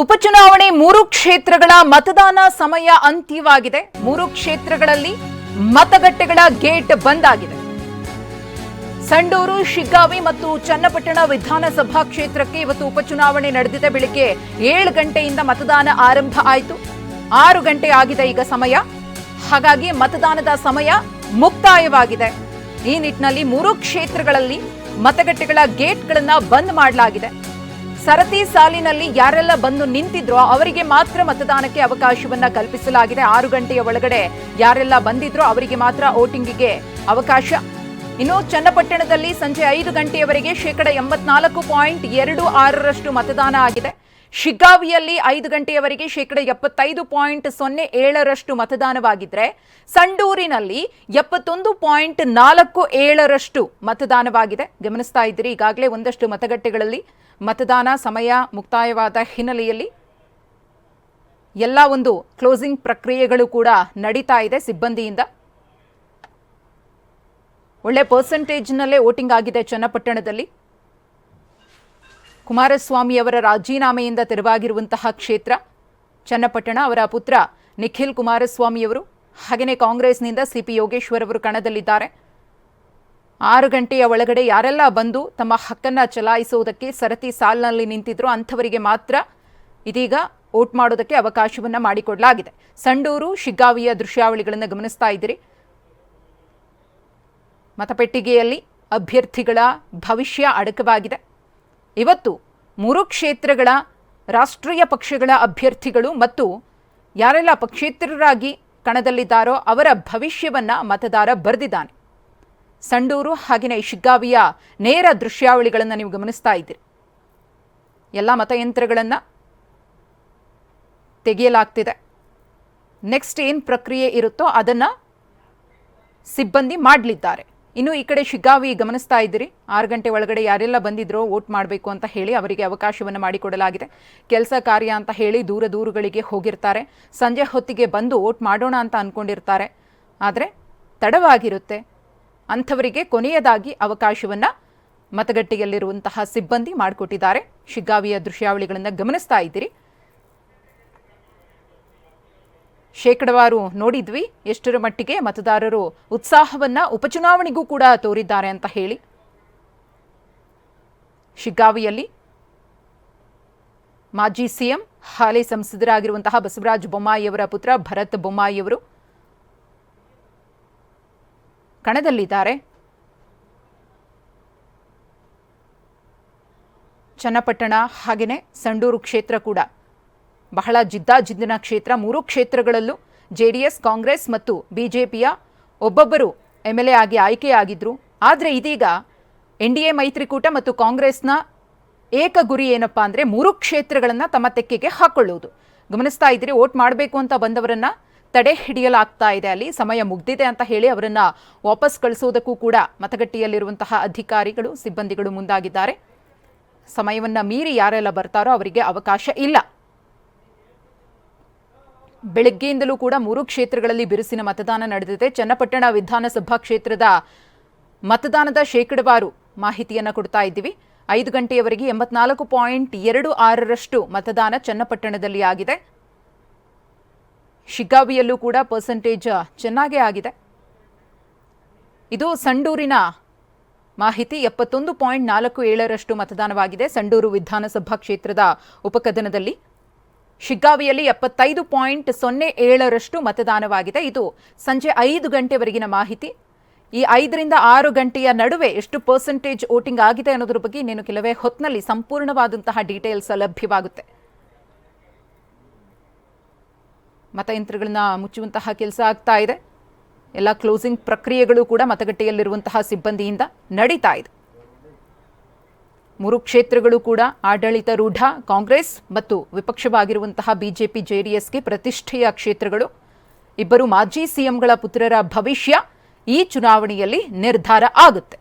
ಉಪಚುನಾವಣೆ ಮೂರು ಕ್ಷೇತ್ರಗಳ ಮತದಾನ ಸಮಯ ಅಂತ್ಯವಾಗಿದೆ. ಮೂರು ಕ್ಷೇತ್ರಗಳಲ್ಲಿ ಮತಗಟ್ಟೆಗಳ ಗೇಟ್ ಬಂದ್ ಆಗಿದೆ. ಸಂಡೂರು, ಶಿಗ್ಗಾವಿ ಮತ್ತು ಚನ್ನಪಟ್ಟಣ ವಿಧಾನಸಭಾ ಕ್ಷೇತ್ರಕ್ಕೆ ಇವತ್ತು ಉಪಚುನಾವಣೆ ನಡೆದಿದೆ. ಬೆಳಿಗ್ಗೆ ಏಳು ಗಂಟೆಯಿಂದ ಮತದಾನ ಆರಂಭ ಆಯಿತು. ಆರು ಗಂಟೆ ಆಗಿದೆ ಈಗ ಸಮಯ. ಹಾಗಾಗಿ ಮತದಾನದ ಸಮಯ ಮುಕ್ತಾಯವಾಗಿದೆ. ಈ ನಿಟ್ಟಿನಲ್ಲಿ ಮೂರು ಕ್ಷೇತ್ರಗಳಲ್ಲಿ ಮತಗಟ್ಟೆಗಳ ಗೇಟ್ಗಳನ್ನು ಬಂದ್ ಮಾಡಲಾಗಿದೆ. ಸರತಿ ಸಾಲಿನಲ್ಲಿ ಯಾರೆಲ್ಲ ಬಂದು ನಿಂತಿದ್ರೋ ಅವರಿಗೆ ಮಾತ್ರ ಮತದಾನಕ್ಕೆ ಅವಕಾಶವನ್ನ ಕಲ್ಪಿಸಲಾಗಿದೆ. ಆರು ಗಂಟೆಯ ಒಳಗಡೆ ಯಾರೆಲ್ಲ ಬಂದಿದ್ರೋ ಅವರಿಗೆ ಮಾತ್ರ ವೋಟಿಂಗಿಗೆ ಅವಕಾಶ. ಇನ್ನು ಚನ್ನಪಟ್ಟಣದಲ್ಲಿ ಸಂಜೆ ಐದು ಗಂಟೆಯವರೆಗೆ ಶೇಕಡ ಎಂಬತ್ನಾಲ್ಕು ಪಾಯಿಂಟ್ ಎರಡು ಆರರಷ್ಟು ಮತದಾನ ಆಗಿದೆ. ಶಿಗ್ಗಾವಿಯಲ್ಲಿ ಐದು ಗಂಟೆಯವರೆಗೆ ಶೇಕಡ ಎಪ್ಪತ್ತೈದು ಪಾಯಿಂಟ್ ಸೊನ್ನೆ ಏಳರಷ್ಟು ಮತದಾನವಾಗಿದ್ರೆ ಸಂಡೂರಿನಲ್ಲಿ ಎಪ್ಪತ್ತೊಂದು ಪಾಯಿಂಟ್ ನಾಲ್ಕು ಏಳರಷ್ಟು ಮತದಾನವಾಗಿದೆ. ಗಮನಿಸ್ತಾ ಇದ್ದೀರಿ, ಈಗಾಗಲೇ ಒಂದಷ್ಟು ಮತಗಟ್ಟೆಗಳಲ್ಲಿ ಮತದಾನ ಸಮಯ ಮುಕ್ತಾಯವಾದ ಹಿನ್ನೆಲೆಯಲ್ಲಿ ಎಲ್ಲ ಒಂದು ಕ್ಲೋಸಿಂಗ್ ಪ್ರಕ್ರಿಯೆಗಳು ಕೂಡ ನಡೀತಾ ಇದೆ ಸಿಬ್ಬಂದಿಯಿಂದ. ಒಳ್ಳೆ ಪರ್ಸೆಂಟೇಜ್ನಲ್ಲೇ ವೋಟಿಂಗ್ ಆಗಿದೆ ಚನ್ನಪಟ್ಟಣದಲ್ಲಿ. ಕುಮಾರಸ್ವಾಮಿ ಅವರ ರಾಜೀನಾಮೆಯಿಂದ ತೆರವಾಗಿರುವಂತಹ ಕ್ಷೇತ್ರ, ಚನ್ನಪಟ್ಟಣ ಅವರ ಪುತ್ರ ನಿಖಿಲ್ ಕುಮಾರಸ್ವಾಮಿಯವರು ಹಾಗೆಯೇ ಕಾಂಗ್ರೆಸ್ನಿಂದ ಸಿಪಿ ಯೋಗೇಶ್ವರ್ ಅವರು ಕಣದಲ್ಲಿದ್ದಾರೆ. ಆರು ಗಂಟೆಯ ಒಳಗಡೆ ಯಾರೆಲ್ಲ ಬಂದು ತಮ್ಮ ಹಕ್ಕನ್ನು ಚಲಾಯಿಸುವುದಕ್ಕೆ ಸರತಿ ಸಾಲಿನಲ್ಲಿ ನಿಂತಿದ್ರು ಅಂಥವರಿಗೆ ಮಾತ್ರ ಇದೀಗ ವೋಟ್ ಮಾಡೋದಕ್ಕೆ ಅವಕಾಶವನ್ನು ಮಾಡಿಕೊಡಲಾಗಿದೆ. ಸಂಡೂರು, ಶಿಗ್ಗಾವಿಯ ದೃಶ್ಯಾವಳಿಗಳನ್ನು ಗಮನಿಸ್ತಾ ಇದ್ದೀರಿ. ಮತಪೆಟ್ಟಿಗೆಯಲ್ಲಿ ಅಭ್ಯರ್ಥಿಗಳ ಭವಿಷ್ಯ ಅಡಕವಾಗಿದೆ. ಇವತ್ತು ಮೂರು ಕ್ಷೇತ್ರಗಳ ರಾಷ್ಟ್ರೀಯ ಪಕ್ಷಗಳ ಅಭ್ಯರ್ಥಿಗಳು ಮತ್ತು ಯಾರೆಲ್ಲ ಪಕ್ಷೇತರರಾಗಿ ಕಣದಲ್ಲಿದ್ದಾರೋ ಅವರ ಭವಿಷ್ಯವನ್ನು ಮತದಾರ ಬರೆದಿದ್ದಾನೆ. ಸಂಡೂರು ಹಾಗೆಯೇ ಶಿಗ್ಗಾವಿಯ ನೇರ ದೃಶ್ಯಾವಳಿಗಳನ್ನು ನೀವು ಗಮನಿಸ್ತಾ ಇದ್ದೀರಿ. ಎಲ್ಲ ಮತಯಂತ್ರಗಳನ್ನು ತೆಗೆಯಲಾಗ್ತಿದೆ. ನೆಕ್ಸ್ಟ್ ಏನು ಪ್ರಕ್ರಿಯೆ ಇರುತ್ತೋ ಅದನ್ನು ಸಿಬ್ಬಂದಿ ಮಾಡಲಿದ್ದಾರೆ. ಇನ್ನು ಈ ಕಡೆ ಶಿಗ್ಗಾವಿ ಗಮನಿಸ್ತಾ ಇದ್ದೀರಿ. ಆರು ಗಂಟೆ ಒಳಗಡೆ ಯಾರೆಲ್ಲ ಬಂದಿದ್ರೋ ವೋಟ್ ಮಾಡಬೇಕು ಅಂತ ಹೇಳಿ ಅವರಿಗೆ ಅವಕಾಶವನ್ನು ಮಾಡಿಕೊಡಲಾಗಿದೆ. ಕೆಲಸ ಕಾರ್ಯ ಅಂತ ಹೇಳಿ ದೂರ ದೂರುಗಳಿಗೆ ಹೋಗಿರ್ತಾರೆ. ಸಂಜೆ ಹೊತ್ತಿಗೆ ಬಂದು ವೋಟ್ ಮಾಡೋಣ ಅಂತ ಅಂದ್ಕೊಂಡಿರ್ತಾರೆ ಆದರೆ ತಡವಾಗಿರುತ್ತೆ. ಅಂಥವರಿಗೆ ಕೊನೆಯದಾಗಿ ಅವಕಾಶವನ್ನು ಮತಗಟ್ಟೆಯಲ್ಲಿರುವಂತಹ ಸಿಬ್ಬಂದಿ ಮಾಡಿಕೊಟ್ಟಿದ್ದಾರೆ. ಶಿಗ್ಗಾವಿಯ ದೃಶ್ಯಾವಳಿಗಳನ್ನು ಗಮನಿಸ್ತಾ ಇದ್ದೀರಿ. ಶೇಕಡವಾರು ನೋಡಿದ್ವಿ. ಎಷ್ಟರ ಮಟ್ಟಿಗೆ ಮತದಾರರು ಉತ್ಸಾಹವನ್ನ ಉಪಚುನಾವಣೆಗೂ ಕೂಡ ತೋರಿದ್ದಾರೆ ಅಂತ ಹೇಳಿ. ಶಿಗ್ಗಾವಿಯಲ್ಲಿ ಮಾಜಿ ಸಿಎಂ, ಹಾಲಿ ಸಂಸದರಾಗಿರುವಂತಹ ಬಸವರಾಜ ಬೊಮ್ಮಾಯಿಯವರ ಪುತ್ರ ಭರತ್ ಬೊಮ್ಮಾಯಿಯವರು ಕಣದಲ್ಲಿದ್ದಾರೆ. ಚನ್ನಪಟ್ಟಣ ಹಾಗೆಯೇ ಸಂಡೂರು ಕ್ಷೇತ್ರ ಕೂಡ. ಬಹಳ ಜಿದ್ದಾಜಿದ್ದಿನ ಕ್ಷೇತ್ರ. ಮೂರು ಕ್ಷೇತ್ರಗಳಲ್ಲೂ ಜೆ ಕಾಂಗ್ರೆಸ್ ಮತ್ತು ಬಿಜೆಪಿಯ ಒಬ್ಬೊಬ್ಬರು ಎಂ ಎಲ್ ಎ ಆಗಿ ಆಯ್ಕೆಯಾಗಿದ್ದರು ಆದರೆ ಇದೀಗ ಎನ್ ಡಿ ಎ, ಮೈತ್ರಿಕೂಟ ಮತ್ತು ಕಾಂಗ್ರೆಸ್ನ ಏಕ ಗುರಿ ಏನಪ್ಪಾ ಅಂದರೆ ಮೂರು ಕ್ಷೇತ್ರಗಳನ್ನು ತಮ್ಮ ತೆಕ್ಕೆಗೆ ಹಾಕ್ಕೊಳ್ಳುವುದು ಗಮನಿಸ್ತಾ ಇದ್ದೀರಿ, ವೋಟ್ ಮಾಡಬೇಕು ಅಂತ ಬಂದವರನ್ನ ತಡೆ ಹಿಡಿಯಲಾಗ್ತಾ ಇದೆ ಅಲ್ಲಿ. ಸಮಯ ಮುಗ್ದಿದೆ ಅಂತ ಹೇಳಿ ಅವರನ್ನು ವಾಪಸ್ ಕಳಿಸೋದಕ್ಕೂ ಕೂಡ ಮತಗಟ್ಟೆಯಲ್ಲಿರುವಂತಹ ಅಧಿಕಾರಿಗಳು, ಸಿಬ್ಬಂದಿಗಳು ಮುಂದಾಗಿದ್ದಾರೆ. ಸಮಯವನ್ನ ಮೀರಿ ಯಾರೆಲ್ಲ ಬರ್ತಾರೋ ಅವರಿಗೆ ಅವಕಾಶ ಇಲ್ಲ. ಬೆಳಗ್ಗೆಯಿಂದಲೂ ಕೂಡ ಮೂರು ಕ್ಷೇತ್ರಗಳಲ್ಲಿ ಬಿರುಸಿನ ಮತದಾನ ನಡೆದಿದೆ. ಚನ್ನಪಟ್ಟಣ ವಿಧಾನಸಭಾ ಕ್ಷೇತ್ರದ ಮತದಾನದ ಶೇಕಡವಾರು ಮಾಹಿತಿಯನ್ನು ಕೊಡ್ತಾ ಇದ್ದೀವಿ. ಐದು ಗಂಟೆಯವರೆಗೆ ಎಂಬತ್ನಾಲ್ಕು ಪಾಯಿಂಟ್ ಎರಡು ಆರರಷ್ಟು ಮತದಾನ ಚನ್ನಪಟ್ಟಣದಲ್ಲಿ ಆಗಿದೆ. ಶಿಗ್ಗಾವಿಯಲ್ಲೂ ಕೂಡ ಪರ್ಸೆಂಟೇಜ್ ಚೆನ್ನಾಗೇ ಆಗಿದೆ. ಇದು ಸಂಡೂರಿನ ಮಾಹಿತಿ. ಎಪ್ಪತ್ತೊಂದು ಪಾಯಿಂಟ್ ನಾಲ್ಕು ಏಳರಷ್ಟು ಮತದಾನವಾಗಿದೆ. ಸಂಡೂರು ವಿಧಾನಸಭಾ ಕ್ಷೇತ್ರದ ಉಪಕದನದಲ್ಲಿ. ಶಿಗ್ಗಾವಿಯಲ್ಲಿ ಎಪ್ಪತ್ತೈದು ಪಾಯಿಂಟ್ ಸೊನ್ನೆ ಏಳರಷ್ಟು ಮತದಾನವಾಗಿದೆ. ಇದು ಸಂಜೆ ಐದು ಗಂಟೆವರೆಗಿನ ಮಾಹಿತಿ. ಈ ಐದರಿಂದ ಆರು ಗಂಟೆಯ ನಡುವೆ ಎಷ್ಟು ಪರ್ಸೆಂಟೇಜ್ ವೋಟಿಂಗ್ ಆಗಿದೆ ಅನ್ನೋದ್ರ ಬಗ್ಗೆ ನೀನು ಕೆಲವೇ ಹೊತ್ತಿನಲ್ಲಿ ಸಂಪೂರ್ಣವಾದಂತಹ ಡೀಟೇಲ್ಸ್ ಲಭ್ಯವಾಗುತ್ತೆ. ಮತಯಂತ್ರಗಳನ್ನ ಮುಚ್ಚುವಂತಹ ಕೆಲಸ ಆಗ್ತಾ ಇದೆ. ಎಲ್ಲ ಕ್ಲೋಸಿಂಗ್ ಪ್ರಕ್ರಿಯೆಗಳು ಕೂಡ ಮತಗಟ್ಟೆಯಲ್ಲಿರುವಂತಹ ಸಿಬ್ಬಂದಿಯಿಂದ ನಡೀತಾ ಇದೆ. ಮೂರು ಕ್ಷೇತ್ರಗಳು ಕೂಡ ಆಡಳಿತಾರೂಢ ಕಾಂಗ್ರೆಸ್ ಮತ್ತು ವಿಪಕ್ಷವಾಗಿರುವಂತಹ ಬಿಜೆಪಿ, ಜೆಡಿಎಸ್ಗೆ ಪ್ರತಿಷ್ಠೆಯ ಕ್ಷೇತ್ರಗಳು. ಇಬ್ಬರು ಮಾಜಿ ಸಿಎಂಗಳ ಪುತ್ರರ ಭವಿಷ್ಯ ಈ ಚುನಾವಣೆಯಲ್ಲಿ ನಿರ್ಧಾರ ಆಗುತ್ತೆ.